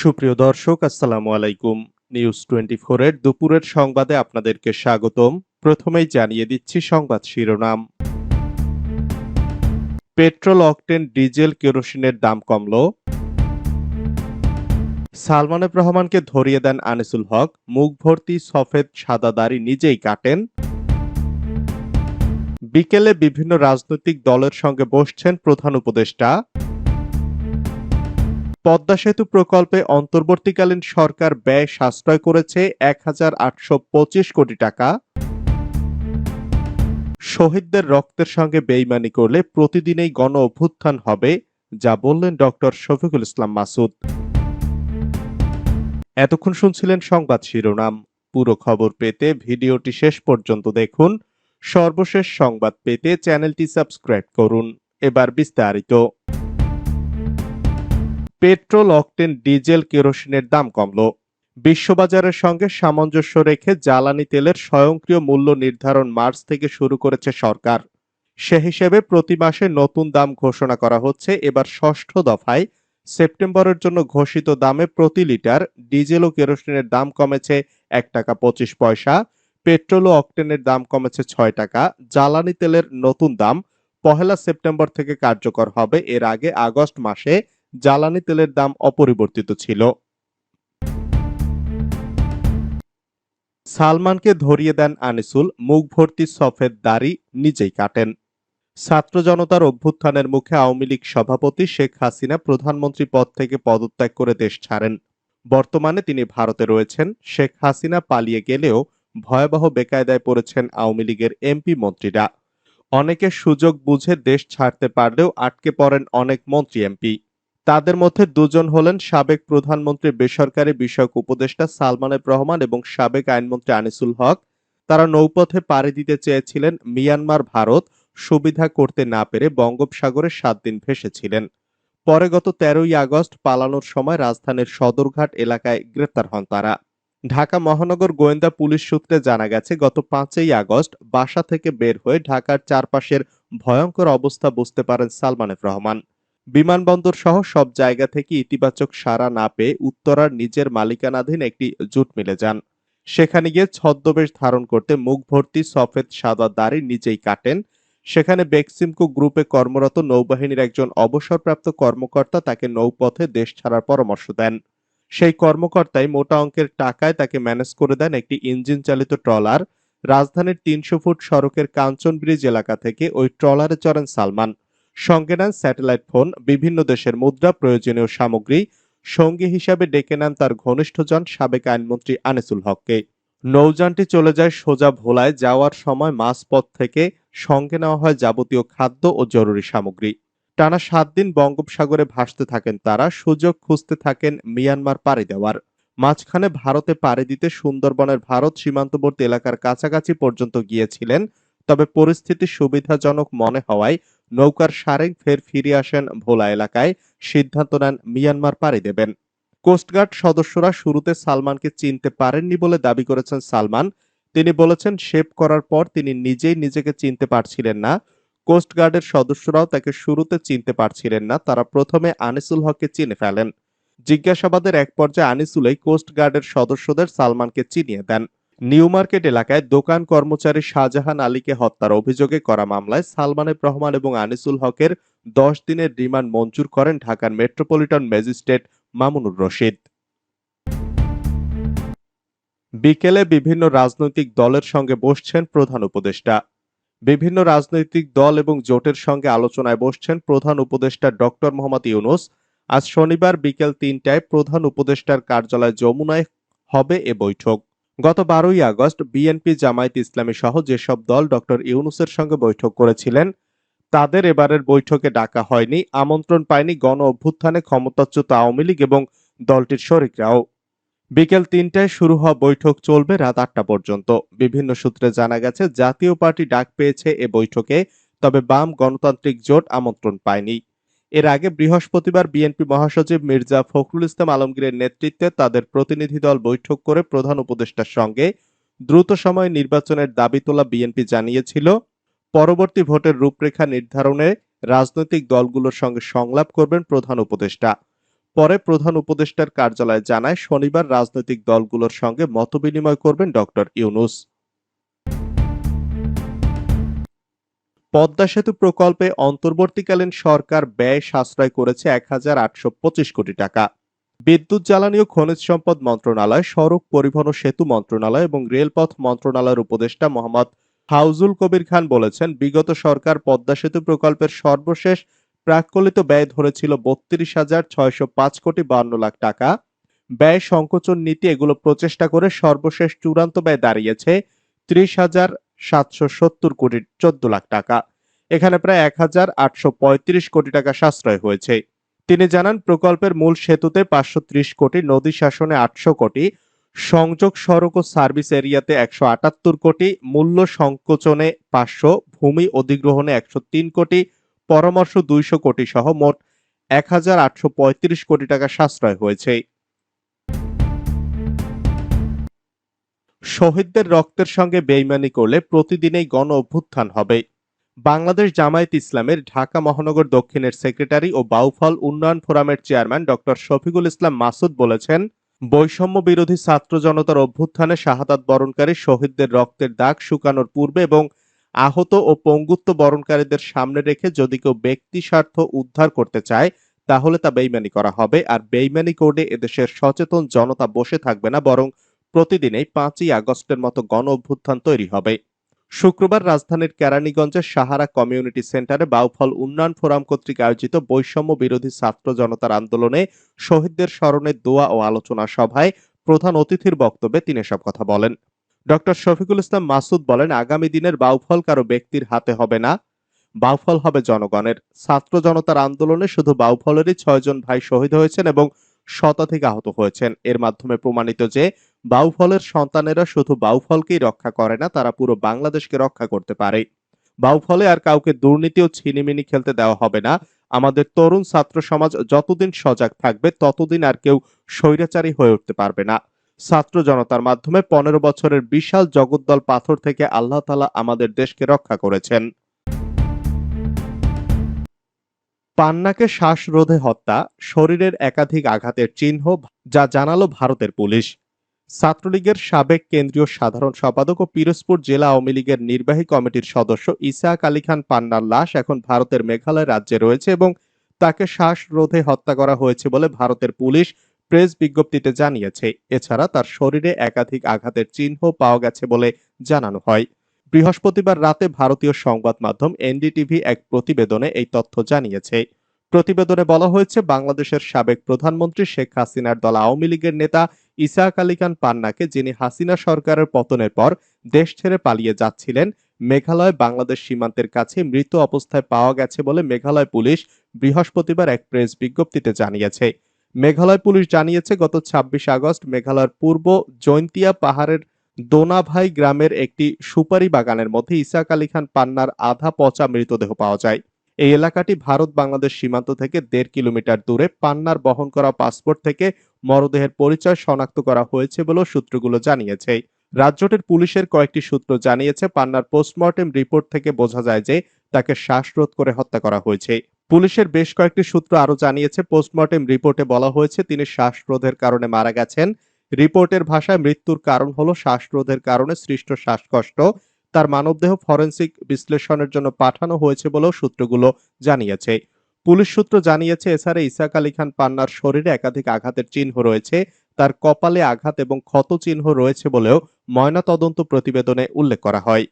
সুপ্রিয় দর্শক, আসসালামু আলাইকুম। নিউজ টোয়েন্টি এর দুপুরের সংবাদে আপনাদেরকে স্বাগতম। প্রথমেই জানিয়ে দিচ্ছি সংবাদ শিরোনাম। পেট্রোল, অকটেন, ডিজেল, কেরোসিনের দাম কমল। সালমান এফ রহমানকে ধরিয়ে দেন আনিসুল হক। মুখ ভর্তি সফেদ সাদা দাড়ি নিজেই কাটেন। বিকেলে বিভিন্ন রাজনৈতিক দলের সঙ্গে বসছেন প্রধান উপদেষ্টা। পদ্মা সেতু প্রকল্পে অন্তর্বর্তীকালীন সরকার ব্যয় সাশ্রয় করেছে এক হাজার আটশো পঁচিশ কোটি টাকা। শহীদদের রক্তের সঙ্গে বেইমানি করলে প্রতিদিনেই গণ অভ্যুত্থান হবে, যা বললেন ডক্টর শফিকুল ইসলাম মাসুদ। এতক্ষণ শুনছিলেন সংবাদ শিরোনাম। পুরো খবর পেতে ভিডিওটি শেষ পর্যন্ত দেখুন। সর্বশেষ সংবাদ পেতে চ্যানেলটি সাবস্ক্রাইব করুন। এবার বিস্তারিত। পেট্রোল, অকটেন, ডিজেল, কেরোসিনের দাম কমল। বিশ্ববাজারের সঙ্গে সামঞ্জস্য রেখে জ্বালানি তেলের স্বয়ংক্রিয় মূল্য নির্ধারণ মার্চ থেকে শুরু করেছে সরকার। সে হিসেবে প্রতি মাসে নতুন দাম ঘোষণা করা হচ্ছে। এবার ষষ্ঠ দফায় সেপ্টেম্বরের জন্য ঘোষিত দামে প্রতি লিটার ডিজেল ও কেরোসিনের দাম কমেছে এক টাকা পঁচিশ পয়সা, পেট্রোল ও অকটেনের দাম কমেছে ছয় টাকা। জ্বালানি তেলের নতুন দাম পহেলা সেপ্টেম্বর থেকে কার্যকর হবে। এর আগে আগস্ট মাসে জ্বালানি তেলের দাম অপরিবর্তিত ছিল। সালমানকে ধরিয়ে দেন আনিসুল, মুখ ভর্তি সফেদ দাড়ি নিজেই কাটেন। ছাত্র জনতার অভ্যুত্থানের মুখে আওয়ামী লীগ সভাপতি শেখ হাসিনা প্রধানমন্ত্রী পদ থেকে পদত্যাগ করে দেশ ছাড়েন। বর্তমানে তিনি ভারতে রয়েছেন। শেখ হাসিনা পালিয়ে গেলেও ভয়াবহ বেকায়দায় পড়েছেন আওয়ামী লীগের এমপি মন্ত্রীরা। অনেকে সুযোগ বুঝে দেশ ছাড়তে পারলেও আটকে পড়েন অনেক মন্ত্রী এমপি। তাদের মধ্যে দুজন হলেন সাবেক প্রধানমন্ত্রী বেসরকারি বিষয়ক উপদেষ্টা সালমান রহমান এবং সাবেক আইনমন্ত্রী আনিসুল হক। তারা নৌপথে পাড়ি দিতে চেয়েছিলেন মিয়ানমার ভারত সুবিধা করতে না পেরে বঙ্গোপসাগরে সাত দিন ভেসেছিলেন। পরে গত তেরোই আগস্ট পালানোর সময় রাজধানীর সদরঘাট এলাকায় গ্রেপ্তার হন তারা। ঢাকা মহানগর গোয়েন্দা পুলিশ সূত্রে জানা গেছে, গত পাঁচই আগস্ট বাসা থেকে বের হয়ে ঢাকার চারপাশের ভয়ঙ্কর অবস্থা বুঝতে পারেন সালমান এফ রহমান। বিমানবন্দর সহ সব জায়গা থেকে ইতিবাচক সাড়া না পেয়ে উত্তরার নিজের মালিকানাধীন একটি জুট মিলে যান। সেখানে গিয়ে ছদ্মবেশ ধারণ করতে মুখ ভর্তি সফেদ সাদা দাড়ি নিজেই কাটেন। সেখানে বেক্সিমকো গ্রুপে কর্মরত নৌবাহিনীর একজন অবসরপ্রাপ্ত কর্মকর্তা তাকে নৌপথে দেশ ছাড়ার পরামর্শ দেন। সেই কর্মকর্তাই মোটা অঙ্কের টাকায় তাকে ম্যানেজ করে দেন একটি ইঞ্জিন চালিত ট্রলার। রাজধানীর তিনশো ফুট সড়কের কাঞ্চন ব্রিজ এলাকা থেকে ওই ট্রলারে চড়েন সালমান। সঙ্গে নেন স্যাটেলাইট ফোন, বিভিন্ন দেশের মুদ্রা, প্রয়োজনীয় সামগ্রী। সঙ্গী হিসাবে ডেকে নেন তার ঘনিষ্ঠজন সাবেক আইনমন্ত্রী আনিসুল হককে। নৌযানটি চলে যায় সোজা ভোলায় যাওয়ার সময় মাঝপথ থেকে সঙ্গে নেওয়া হয় যাবতীয় খাদ্য ও জরুরি সামগ্রী। টানা সাত দিন বঙ্গোপসাগরে ভাসতে থাকেন তারা, সুযোগ খুঁজতে থাকেন মিয়ানমার পাড়ি দেওয়ার। মাঝখানে ভারতে পাড়ি দিতে সুন্দরবনের ভারত সীমান্তবর্তী এলাকার কাছাকাছি পর্যন্ত গিয়েছিলেন, তবে পরিস্থিতি সুবিধাজনক মনে হওয়ায় নৌকার সারেং ফের ফিরে আসেন ভোলা এলাকায়। সিদ্ধান্ত নেন মিয়ানমার পাড়ি দেবেন। কোস্টগার্ড সদস্যরা শুরুতে সালমানকে চিনতে পারেননি বলে দাবি করেছেন সালমান। তিনি বলেছেন শেভ করার পর তিনি নিজেই নিজেকে চিনতে পারছিলেন না। কোস্টগার্ডের সদস্যরাও তাকে শুরুতে চিনতে পারছিলেন না। তারা প্রথমে আনিসুল হককে চিনে ফেলেন। জিজ্ঞাসাবাদের এক পর্যায়ে আনিসুলেই কোস্টগার্ডের সদস্যদের সালমানকে চিনিয়ে দেন। নিউ মার্কেট এলাকায় দোকান কর্মচারী শাহজাহান আলীকে হত্যার অভিযোগে করা মামলায় সালমান এফ রহমান এবং আনিসুল হকের দশ দিনের রিমান্ড মঞ্জুর করেন ঢাকার মেট্রোপলিটন ম্যাজিস্ট্রেট মামুনুর রশিদ। বিকেলে বিভিন্ন রাজনৈতিক দলের সঙ্গে বসছেন প্রধান উপদেষ্টা। বিভিন্ন রাজনৈতিক দল এবং জোটের সঙ্গে আলোচনায় বসছেন প্রধান উপদেষ্টা ডক্টর মোহাম্মদ ইউনুস। আজ শনিবার বিকেল তিনটায় প্রধান উপদেষ্টার কার্যালয় যমুনায় হবে এ বৈঠক। গত বারোই আগস্ট বিএনপি জামায়াত ইসলামী সহ যেসব দল ডক্টর ইউনুসের সঙ্গে বৈঠক করেছিলেন, তাদের এবারের বৈঠকে ডাকা হয়নি, আমন্ত্রণ পায়নি গণ অভ্যুত্থানে ক্ষমতাচ্যুত আওয়ামী লীগ এবং দলটির শরিকরাও। বিকেল তিনটায় শুরু হওয়া বৈঠক চলবে রাত আটটা পর্যন্ত। বিভিন্ন সূত্রে জানা গেছে, জাতীয় পার্টি ডাক পেয়েছে এ বৈঠকে, তবে বাম গণতান্ত্রিক জোট আমন্ত্রণ পায়নি। এর আগে বৃহস্পতিবার বিএনপি মহাসচিব মির্জা ফখরুল ইসলাম আলমগীরের নেতৃত্বে তাদের প্রতিনিধি দল বৈঠক করে প্রধান উপদেষ্টার সঙ্গে দ্রুত সময়ে নির্বাচনের দাবি তোলা বিএনপি জানিয়েছিল। পরবর্তী ভোটের রূপরেখা নির্ধারণে রাজনৈতিক দলগুলোর সঙ্গে সংলাপ করবেন প্রধান উপদেষ্টা। পরে প্রধান উপদেষ্টার কার্যালয় জানায়, শনিবার রাজনৈতিক দলগুলোর সঙ্গে মতবিনিময় করবেন ডক্টর ইউনুস। পদ্মা সেতু প্রকল্পে অন্তর্বর্তীকালীন সরকার ব্যয় সাশ্রয় করেছে এক হাজার আটশো পঁচিশ কোটি টাকা। বিদ্যুৎ, জ্বালানি ও খনিজ সম্পদ মন্ত্রণালয়, সড়ক পরিবহন ও সেতু মন্ত্রণালয় এবং রেলপথ মন্ত্রণালয়ের উপদেষ্টা মোহাম্মদ হাউজুল কবির খান বলেছেন, বিগত সরকার পদ্মা সেতু প্রকল্পের সর্বশেষ প্রাক্কলিত ব্যয় ধরেছিল বত্রিশ হাজার ছয়শো পাঁচ কোটি বান্ন লাখ টাকা। ব্যয় সংকোচন নীতি এগুলো প্রচেষ্টা করে সর্বশেষ চূড়ান্ত ব্যয় দাঁড়িয়েছে ত্রিশ হাজার সাতশো সত্তর কোটি চোদ্দ লাখ টাকা। এখানে প্রায় এক হাজার আটশো পঁয়ত্রিশ কোটি টাকা সাশ্রয় হয়েছে। তিনি জানান, প্রকল্পের মূল সেতুতে পাঁচশো ত্রিশ কোটি, নদী শাসনে আটশো কোটি, সংযোগ সড়ক ও সার্ভিস এরিয়াতে একশো আটাত্তর কোটি, মূল্য সংকোচনে পাঁচশো, ভূমি অধিগ্রহণে একশো তিন কোটি, পরামর্শ দুইশো কোটি সহ মোট এক হাজার আটশো পঁয়ত্রিশ কোটি টাকা সাশ্রয় হয়েছে। শহীদদের রক্তের সঙ্গে বেইমানি করলে প্রতিদিনেই গণ অভ্যুত্থান হবে। বাংলাদেশ জামায়াত ইসলামের ঢাকা মহানগর দক্ষিণের সেক্রেটারি ও বাউফল উন্নয়ন ফোরামের চেয়ারম্যান ডক্টর শফিকুল ইসলাম মাসুদ বলেছেন, বৈষম্য বিরোধী ছাত্র জনতার অভ্যুত্থানে শাহাদাত বরণকারী শহীদদের রক্তের দাগ শুকানোর পূর্বে এবং আহত ও পঙ্গুত্ব বরণকারীদের সামনে রেখে যদি কেউ ব্যক্তি স্বার্থ উদ্ধার করতে চায়, তাহলে তা বেইমানি করা হবে। আর বেইমানি করলে এদেশের সচেতন জনতা বসে থাকবে না, বরং প্রতিদিনই পাঁচই আগস্টের মতো গণ অভ্যুত্থান তৈরি হবে। শুক্রবার রাজধানীর কেরানীগঞ্জের সাহারা কমিউনিটি সেন্টারে বাউফল উন্নয়ন ফোরাম কর্তৃক আয়োজিত বৈষম্য বিরোধী ছাত্র জনতার আন্দোলনে শহীদদের স্মরণে দোয়া ও আলোচনা সভায় প্রধান অতিথির বক্তব্যে তিনি সব কথা বলেন। ডক্টর শফিকুল ইসলাম মাসুদ বলেন, আগামী দিনের বাউফল কারও ব্যক্তির হাতে হবে না, বাউফল হবে জনগণের। ছাত্র জনতার আন্দোলনে শুধু বাউফলেরই ছয়জন ভাই শহীদ হয়েছেন এবং শতাধিক আহত হয়েছেন। এর মাধ্যমে প্রমাণিত যে বাউফলের সন্তানেরা শুধু বাউফলকেই রক্ষা করে না, তারা পুরো বাংলাদেশকে রক্ষা করতে পারে। বাউফলে আর কাউকে দুর্নীতি ও ছিনিমিনি খেলতে দেওয়া হবে না। আমাদের তরুণ ছাত্র সমাজ যতদিন সজাগ থাকবে, ততদিন আর কেউ স্বৈরাচারী হয়ে উঠতে পারবে না। ছাত্র জনতার মাধ্যমে পনেরো বছরের বিশাল জগদ্দল পাথর থেকে আল্লাহ তালা আমাদের দেশকে রক্ষা করেছেন। পান্নাকে শ্বাসরোধে হত্যা, শরীরের একাধিক আঘাতের চিহ্ন, যা জানালো ভারতের পুলিশ। ছাত্রলীগের সাবেক কেন্দ্রীয় সাধারণ সম্পাদক ও পিরোজপুর জেলা আওয়ামী লীগের নির্বাহী কমিটির সদস্য ইসাক আলী খান পান্নার লাশ এখন ভারতের মেঘালয় রাজ্যে রয়েছে এবং তাকে শ্বাসরোধে হত্যা করা হয়েছে বলে ভারতের পুলিশ প্রেস বিজ্ঞপ্তিতে জানিয়েছে। এছাড়া তার শরীরে একাধিক আঘাতের চিহ্ন পাওয়া গেছে বলে জানানো হয়। বৃহস্পতিবার রাতে ভারতীয় সংবাদ মাধ্যম এনডিটিভি এক প্রতিবেদনে এই তথ্য জানিয়েছে। প্রতিবেদনে বলা হয়েছে, বাংলাদেশের সাবেক প্রধানমন্ত্রী শেখ হাসিনার দল আওয়ামী লীগের নেতা ইসাক আলী খান পান্নাকে, যিনি হাসিনা সরকারের পতনের পর দেশ ছেড়ে পালিয়ে যাচ্ছিলেন, মেঘালয় বাংলাদেশ সীমান্তের কাছে মৃত অবস্থায় পাওয়া গেছে বলে মেঘালয় পুলিশ বৃহস্পতিবার এক প্রেস বিজ্ঞপ্তিতে জানিয়েছে। মেঘালয় পুলিশ জানিয়েছে, গত ছাব্বিশ আগস্ট মেঘালয়ের পূর্ব জৈন্তিয়া পাহাড়ের দোনাভাই গ্রামের একটি সুপারি বাগানের মধ্যে ইসাক আলী খান পান্নার আধা পচা মৃতদেহ পাওয়া যায়। এই এলাকাটি ভারত বাংলাদেশ সীমান্ত থেকে দেড় কিলোমিটার দূরে পান্নার বহন করা পাসপোর্ট থেকে মরদেহের পরিচয় শনাক্ত করা হয়েছে বলেও সূত্রগুলো জানিয়েছে। রাজ্যটির পুলিশের কয়েকটি সূত্র জানিয়েছে, পান্নার পোস্টমর্টেম রিপোর্ট থেকে বোঝা যায় যে তাকে শ্বাসরোধ করে হত্যা করা হয়েছে। পুলিশের বেশ কয়েকটি সূত্র আরও জানিয়েছে, পোস্টমর্টেম রিপোর্টে বলা হয়েছে, তিনি শ্বাসরোধের কারণে মারা গেছেন। রিপোর্টের ভাষায় মৃত্যুর কারণ হলো শ্বাসরোধের কারণে সৃষ্ট শ্বাসকষ্ট। তার মানবদেহ ফরেন্সিক বিশ্লেষণের জন্য পাঠানো হয়েছে বলেও সূত্রগুলো জানিয়েছে। পুলিশ সূত্র জানিয়েছে, এছাড়া ইসাক আলী খান পান্নার শরীরে একাধিক আঘাতের চিহ্ন রয়েছে, তার কপালে আঘাত এবং ক্ষত চিহ্ন রয়েছে বলেও ময়নাতদন্ত প্রতিবেদনে উল্লেখ করা হয়।